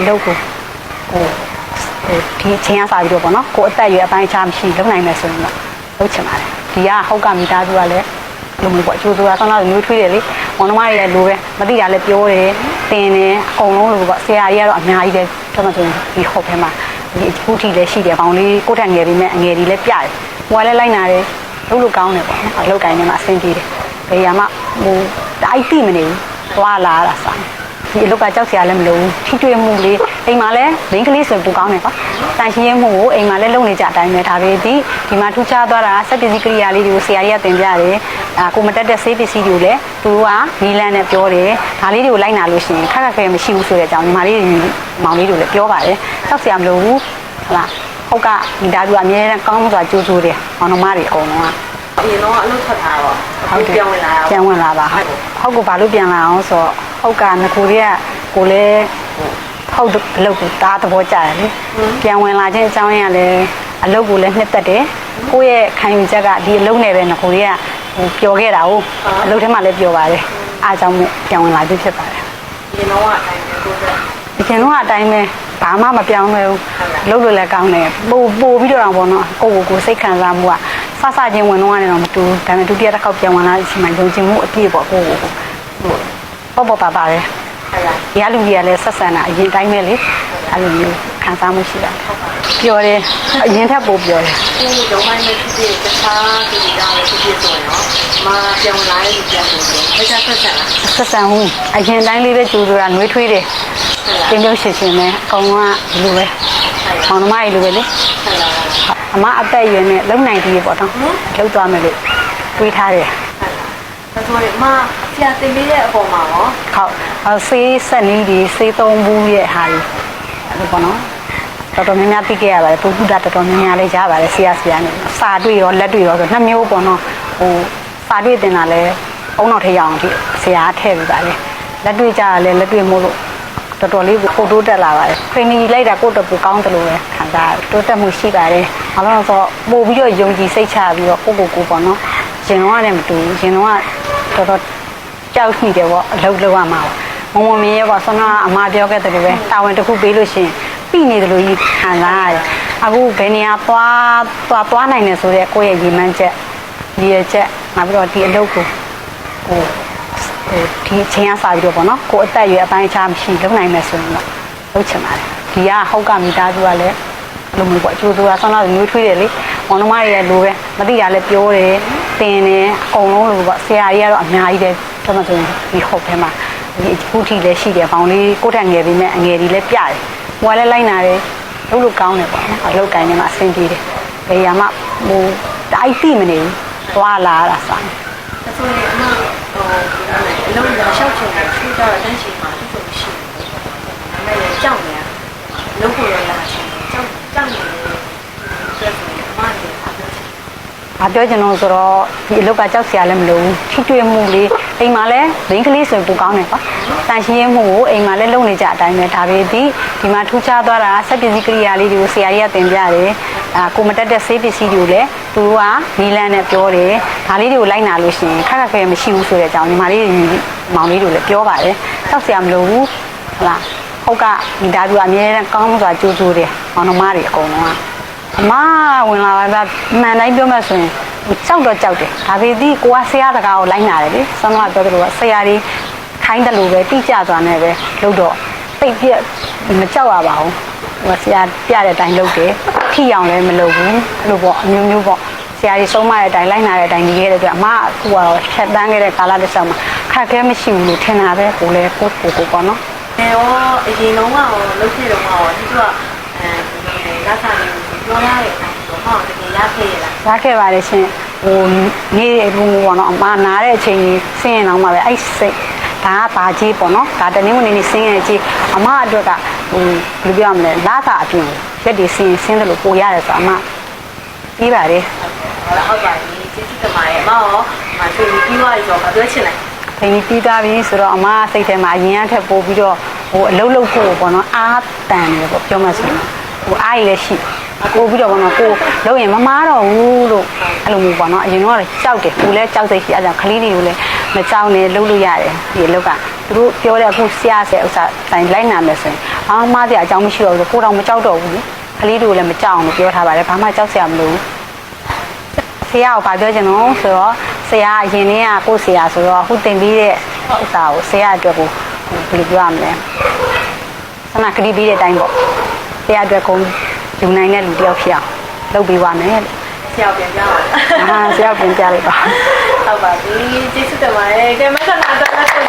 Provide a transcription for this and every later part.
အလုပ်ကိုဟိုဟိုဒီအချင်းကစားပြီးတော့ပေါ့နော်ကိုအသက်အရွယ်အပိုင်းအခြားမရှိလုပ်နိုင်မယ်ဆိုရင်တော့လုပ်ချင်ပါတယ်ဒီကဟုတ်ကမိသားစုကလည်းလိုမျိုးပေါ့အကျိုးဆိုတာဆောင်းလာမျိုးထွေးတယ်လေမောင်နှမတွေလည်းလိုပဲမသိတာလည်းပြောတယ်တင်တယ်အကုန်လုံးလိုပေါ့ဆရာကြီးကတော့အများကြီးပဲကျွန်တော်ဆိုရင်ဒီဟုတ်ထဲမှာဒီအခုထိလည်းရှိတယ်ပေါင်လေးကိုယ့်ထက်ငယ်ပြီးမဲ့အငယ်ကြီးလည်းပြတယ်ဟိုကလည်းလိုက်နာတယ်လုပ်လို့ကောင်းတယ်ပေါ့နော်အလုပ်ကိုင်းထဲမှာအဆင်ပြေတယ်ဘယ်ရမှာဟိုတိုက်တိမနေဘူးသွားလာတာစား ဒီအလုတ်ကကြောက်စရာလည်းမလိုဘူးထိတွေ့မှုလေးအိမ်မှာလည်းမိန်းကလေးဆိုပူကောင်းတယ်ကွာတန်ရှင်းမှုကိုအိမ်မှာလည်းလုပ်နေကြအတိုင်းပဲဒါပေဒီဒီမှာထူးခြားသွားတာစက်ပစ္စည်းကိရိယာလေးတွေကိုဆရာကြီးကသင်ပြတယ်အာကိုမတက်တဲ့ဆေးပစ္စည်းတွေကိုလည်းသူတို့ကနီလန်းနဲ့ပြောတယ်ဒါလေးတွေကိုလိုက်နာလို့ရှိရင်ခက်ခက်ခဲမရှိဘူးဆိုတဲ့အကြောင်းညီမလေးတွေမောင်လေးတို့လည်းပြောပါတယ်ကြောက်စရာမလိုဘူးဟုတ်လားဟုတ်ကမိသားစုအမြဲတမ်းကောင်းစွာကြိုးစိုးတယ်မောင်နှမတွေအကုန်လုံးကအရင်တော့အလုပ်ထွက်တာတော့ဟုတ်တယ်ပြောင်းဝင်လာတာပြန်ဝင်လာပါဟုတ်ဟုတ်ကိုဘာလို့ပြန်လာအောင်ဆိုတော့ ဟုတ်ကငကိုတွေကကိုလည်းဟုတ်တယ်အလုပ်ကိုတားသဘောကျတယ်လေပြန်ဝင်လာခြင်းအကြောင်းရင်းကလည်းအလုပ်ကိုလည်းနှစ်သက်တယ်ကိုယ့်ရဲ့ခံယူချက်ကဒီအလုပ်နဲ့ပဲငကိုတွေကဟိုပျော်ခဲ့တာဟုတ်အလုပ်ထဲမှာလည်းပျော်ပါတယ်အားကြောင့်မို့ပြန်ဝင်လာခြင်းဖြစ်ပါတယ်အရင်တော့အတိုင်းပဲကိုယ်ကဒီခင်တော့အတိုင်းပဲဘာမှမပြောင်းလဲဘူးလုပ်လို့လည်းကောင်းတယ်ပို့ပို့ပြီးတော့တော့ဗောနော်ကိုယ့်ကိုယ်ကိုစိတ်ခံစားမှုကစစချင်းဝင်တော့ကနေတော့မတူဘူးဒါပေမဲ့ဒုတိယတစ်ခေါက်ပြန်ဝင်လာတဲ့အချိန်မှာယုံကြည်မှုအပြည့်ပေါ့ကိုယ့်ကိုယ်ကို ပေါ့ပေါ့ပါပါတယ်ဟုတ်လားဒီကလူကြီးကလည်းဆက်ဆံတာအရင်တိုင်းပဲလေအဲ့လိုမျိုးခံစားမှုရှိတာပြောတယ်အရင်ထက်ပိုပြောတယ်ကိုယ်လုံးပိုင်းနဲ့ဖြစ်ဖြစ်တခြားသူတွေကလည်းဖြစ်ဖြစ်ဆိုရင်တော့မပြောင်းလာတဲ့လူပြောင်းလို့ဆိုတော့ဆက်ဆက်ဆက်လားဆက်ဆံမှုအရင်တိုင်းလေးပဲကြိုးဆိုတာနှွေးထွေးတယ်ပြင်းပြရှင်ရှင်ပဲအကောင်ကဒီလိုပဲမောင်နှမကြီးလိုပဲလေဟုတ်လားအမအသက်အရွယ်နဲ့လုံနိုင်သေးရေပေါ့နော်လုံသွားမယ်လို့တွေးထားတယ် ဒါဆိုရင်မဆရာတင်ပေးတဲ့အပေါ်မှာရောဟုတ်အဲဆေးဆက်နီးဒီဆေးသုံးဘူးရဲ့ဟာဒီအဲ့လိုပေါ့နော်တော်တော်များများသိခဲ့ရပါတယ်ပုဂ္ဂုဒတော်တော်များများလေးကြားပါတယ်ဆရာဆရာနဲ့စာတွေ့ရောလက်တွေ့ရောဆိုနှစ်မျိုးပေါ့နော်ဟိုစာတွေ့တင်တာလဲအုံနောက်ထည့်ရအောင်ဒီဆရာထည့်ပြပါလေလက်တွေ့ကြတာလဲလက်တွေ့မို့လို့တော်တော်လေးကိုတိုးတက်လာပါတယ်ခရင်ကြီးလိုက်တာကိုယ့်တပူကောင်းတယ်လို့ပဲခံစားရတယ်တိုးတက်မှုရှိပါတယ်ဘာလို့လဲဆိုတော့ပို့ပြီးတော့ယုံကြည်စိတ်ချပြီးတော့ကိုယ့်ကိုယ်ကိုယ်ပေါ့နော်ရင်တော့လည်းမတူဘူးရင်တော့ တော်တော်ကြောက်ရှိတယ်ပေါ့အလုပ်လုပ်ရမှာပေါ့မုံမမင်းရဲ့ပေါ့ဆွမ်းကအမပြောခဲ့တယ်လို့ပဲတာဝန်တစ်ခုပေးလို့ရှိရင်ပြီးနေတယ်လို့ကြီးခံစားရတယ်အခုဘယ်နေရာသွားသွားသွားနိုင်တယ်ဆိုတော့ကိုယ့်ရဲ့ရည်မှန်းချက်ရည်ရချက်နောက်ပြီးတော့ဒီအလုပ်ကိုဟိုဟိုဒီအချင်းကစားပြီးတော့ပေါ့နော်ကိုယ်အသက်အရွယ်အပိုင်းအခြားမရှိလုပ်နိုင်မယ်ဆိုရင်တော့လုပ်ချင်ပါတယ်ဒီကဟုတ်ကမိသားစုကလည်းလိုမျိုးပေါ့အကျိုးဆိုတာဆောင်းလာမျိုးထွေးတယ်လေမောင်နှမတွေလည်းလိုပဲမသိတာလည်းပြောတယ် တင်တယ်အကုန်လုံးလိုပေါ့ဆရာကြီးကတော့အများကြီးပဲကျွန်တော်ဆိုရင်ဒီဟုတ်ထဲမှာဒီအခုထိလည်းရှိတယ်ပေါင်လေးကိုယ့်ထက်ငယ်ပြီးမဲ့အငယ်ကြီးလည်းပြတယ်ဟိုကလည်းလိုက်နာတယ်လုပ်လို့ကောင်းတယ်ပေါ့နော်အလုပ်ကိုင်းထဲမှာအဆင်ပြေတယ်ဘယ်ရမှာဟိုတိုက်တိမနေဘူးသွားလာတာစားဒါဆိုရင်အမဟိုအလုံးကရှောက်ချင်တယ်သူကြတော့တန်းချင်မှာသူ့ကိုမရှိဘူးဒါပေမဲ့ကြောက်နေရလုံးကိုရလာချင်ကြောက်ကြောက်နေတယ်ဆိုတော့အမလည်းအားပြောချင် ။ ဘာပြောချင်လို့ဆိုတော့ဒီအလုတ်ကကြောက်စရာလည်းမလိုဘူး။ထိတွေ့မှုလေးအိမ်မှာလည်းမိန်းကလေးဆိုပူကောင်းတယ်ကွာ။တန်ရှင်းမှုကိုအိမ်မှာလည်းလုပ်နေကြအတိုင်းပဲဒါပေဒီဒီမှာထူးခြားသွားတာစက်ပစ္စည်းကိရိယာလေးတွေကိုဆရာကြီးကသင်ပြတယ်။အာကိုမတက်တဲ့ဆေးပစ္စည်းတွေကိုလည်းသူတို့ကနီလန်းနဲ့ပြောတယ်။ဒါလေးတွေကိုလိုက်နာလို့ရှိရင်ခက်ခက်ခဲမရှိဘူးဆိုတဲ့အကြောင်းညီမလေးတွေမောင်လေးတို့လည်းပြောပါတယ်။ကြောက်စရာမလိုဘူး။ဟုတ်လား။ဟုတ်ကမိသားစုအမြဲတမ်းကောင်းစွာကြိုးစိုးတယ်။မောင်နှမတွေအကုန်လုံးက အမဝင်လာပါဗျမှန်တိုင်းပြောမှဆိုရင်ကြောက်တော့ကြောက်တယ်ဒါပေမဲ့ကိုကဆရာတကာကိုလိုက်နာတယ်လေဆောင်းကပြောသလိုကဆရာကြီးခိုင်းတယ်လို့ပဲတိကျသွားနေပဲလို့တော့ပိတ်ပြက်မကြောက်ရပါဘူးဟိုဆရာပြတဲ့အတိုင်းလုပ်တယ်ထိအောင်လည်းမလုပ်ဘူးအဲ့လိုပေါ့အမျိုးမျိုးပေါ့ဆရာကြီးဆုံးမတဲ့အတိုင်းလိုက်နာတဲ့အတိုင်းနေခဲ့တဲ့အတွက်အမကအခုကတော့ဖြတ်တန်းခဲ့တဲ့ကာလတစ်လျှောက်မှာခက်ခဲမရှိဘူးလို့ထင်တာပဲကိုလည်းကိုကိုကိုပေါ့နော်အဲရောအရင်တော့ရောလုတ်ဖြစ်တော့ရောသူကအဲဒီလက်စားလေးကို ပြောရတဲ့အတိုင်းဆိုတော့တကယ်ရခဲ့ရလားရခဲ့ပါတယ်ရှင်ဟိုနေ့ဘူးပေါ့နော်အမနားတဲ့အချိန်ကြီးဆင်းရင်တော့မှပဲအဲ့စိတ်ဒါကပါကြီးပေါ့နော်ဒါတနည်းမနေနေဆင်းရကြီးအမအတွက်ကဟိုဘယ်လိုပြောရမလဲလာတာအပြင်ရက်တွေဆင်းဆင်းတယ်လို့ပို့ရတယ်ဆိုအမပြီးပါတယ်ဟုတ်ပါပြီကျေးဇူးတင်ပါတယ်အမရောမဆွေပြီးသွားပြီဆိုတော့ပြောချင်တယ်ထိန်ပြီးသားပြီဆိုတော့အမစိတ်ထဲမှာအရင်ကထက်ပို့ပြီးတော့ဟိုအလုတ်လုတ်ဖို့ပေါ့နော်အားတန်တယ်ပေါ့ပြောမှဆိုရင်ဟိုအားရည်လည်းရှိ ကိုပြီးတော့ဘောနော်ကိုလုံးရင်မမားတော့ဘူးလို့အဲ့လိုမျိုးပေါ့နော်အရင်တော့ကြောက်တယ်ကိုလည်းကြောက်စိတ်ရှိအဲ့ဒါခလေးတွေကိုလည်းမကြောက်နဲ့လှုပ်လို့ရတယ်ဒီလောက်ကသူတို့ပြောတဲ့အခုဆရာဆဲဥစ္စာတိုင်းလိုက်နာမယ်ဆိုရင်အာမားတဲ့အကြောင်းမရှိတော့ဘူးကိုတော့မကြောက်တော့ဘူးလေခလေးတွေကိုလည်းမကြောက်အောင်လို့ပြောထားပါတယ်ဘာမှကြောက်စရာမလိုဘူးဆရာကိုဗာပြောချင်တော့ဆိုတော့ဆရာအရင်တည်းကကိုယ့်ဆရာဆိုတော့အခုတင်ပြီးတဲ့ဥစ္စာကိုဆရာအတွက်ကိုဟိုဘယ်လိုပြောရမလဲဆန္ဒကတိပြီးတဲ့အတိုင်းပေါ့ဆရာအတွက်ကို ယူနိုင်တဲ့လူတစ်ယောက်ဖြစ်အောင်လုပ်ပေးပါမယ်လို့ဆရာပြန်ကြပါအာဆရာပြန်ပြလိုက်ပါဟုတ်ပါပြီကျေးဇူးတင်ပါတယ်ကဲမဆန္ဒတော့လက်ကို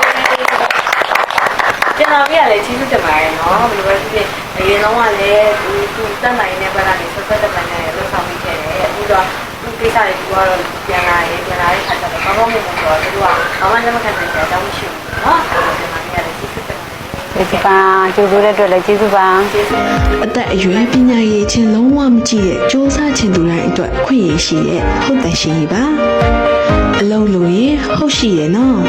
ကျွန်တော်ပြရလေကျေးဇူးတင်ပါတယ်နော်ဘယ်လိုပဲဖြစ်ဖြစ်အရင်တော့ကလည်းသူသူတက်နိုင်တဲ့ဘက်ကနေဆက်ဆက်တက်နိုင်တဲ့လုပ်ဆောင်မိခဲ့တယ်အခုတော့သူကိစ္စတွေသူကတော့ပြန်လာရင်ပြန်လာတဲ့ခါကျတော့ဘာမှမဟုတ်ဘူးဆိုတော့သူကဘာမှလက်မခံနိုင်တဲ့အကြောင်းမရှိဘူးနော် ကျေးဇူးပါကျေးဇူးတဲ့အတွက်လည်းကျေးဇူးပါကျေးဇူးအသက်အရွယ်ပညာရေးချင်းလုံးဝမကြည့်တဲ့စ조사ချင်သူတိုင်းအတွက်ခွင့်ရရှိတဲ့ဟုတ်တယ်ရှင်ကြီးပါအလုံးလို့ရဟုတ်ရှိရဲ့နော်